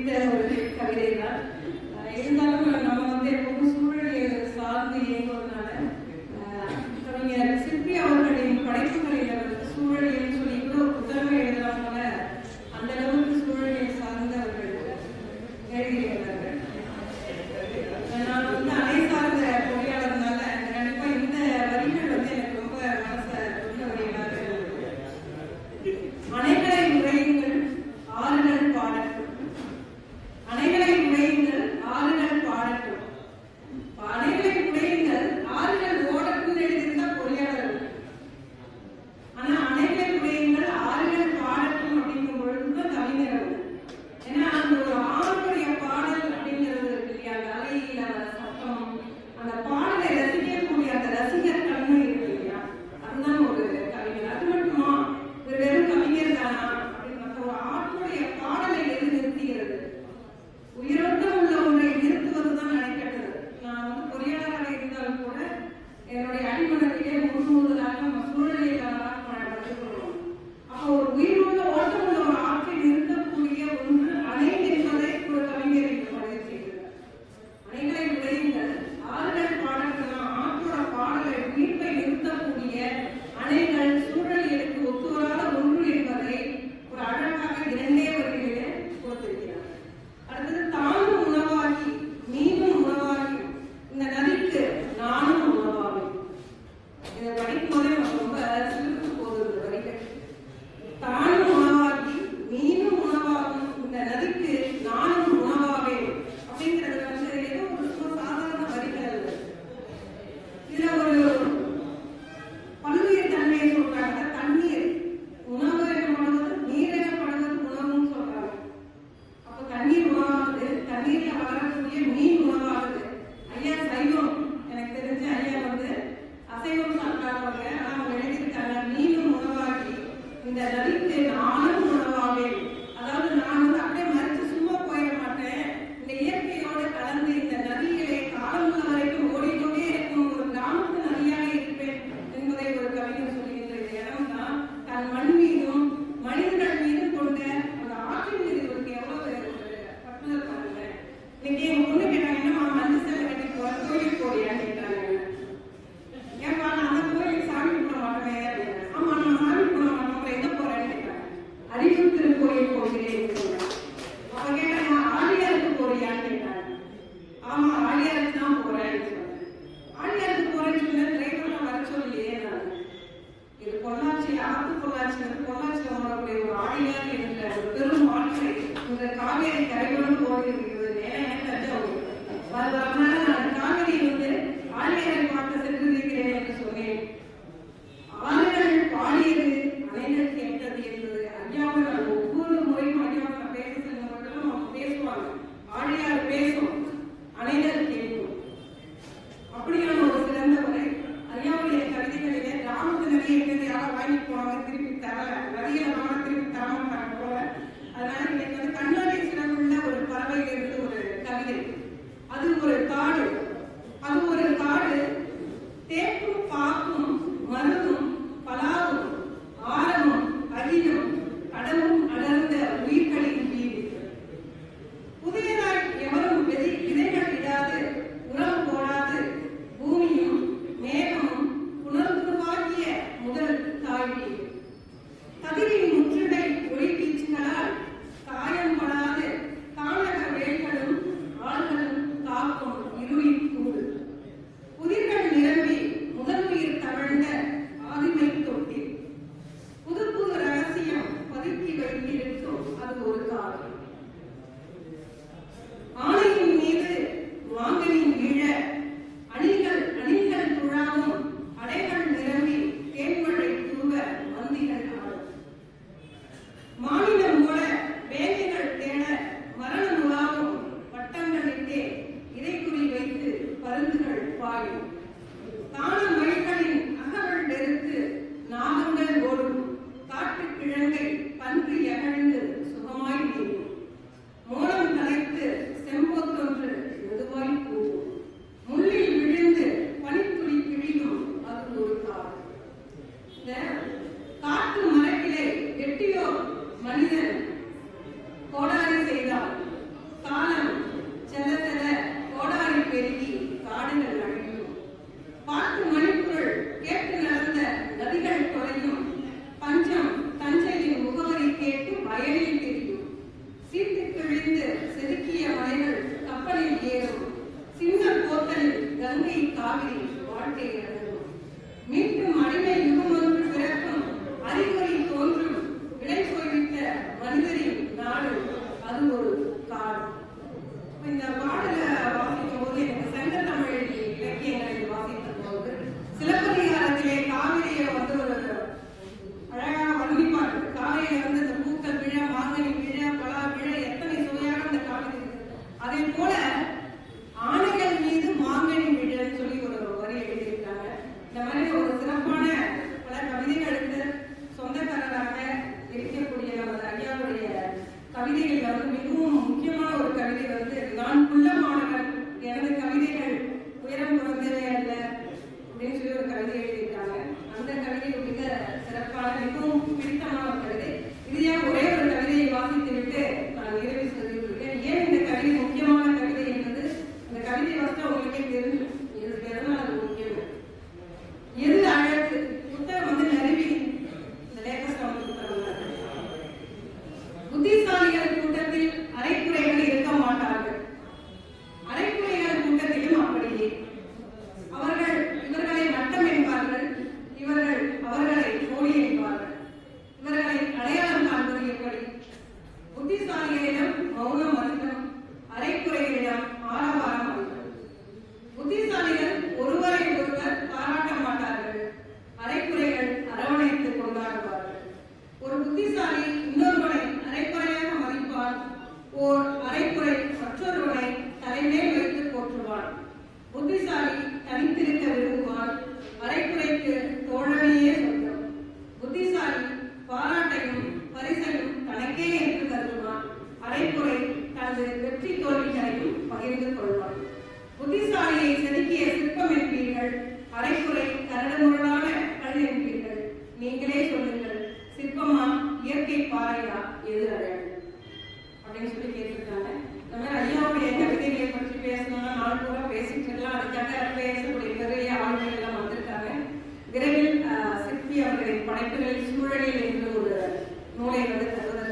primera sobre நாமத்து பொள்ளாச்சியிலிருந்து பொள்ளாச்சியில் உணரக்கூடிய ஒரு ஆழியார் என்ற ஒரு பெரும் ஆட்சி இந்த காவேரி கரையோடு ஓடி இருக்கிறது. நேரம் எனக்கு தெரிஞ்ச ஒரு வரலாறு in Kaveri, volunteer இயற்கை பாறையா எது அழகு அப்படின்னு சொல்லி கேட்டிருக்காங்க. இந்த மாதிரி ஐயாவுடைய பத்தி விதிகளை பற்றி பேசணும்னா நாள் பூரா பேசிட்டு இருக்கலாம். அதுக்காக பேசக்கூடிய நிறைய ஆளுநர் எல்லாம் வந்திருக்காங்க. விரைவில் சிற்பி அவர்களின் படைப்புகளில் சூழலில் இருந்து ஒரு நூலை வந்து தருவதற்கு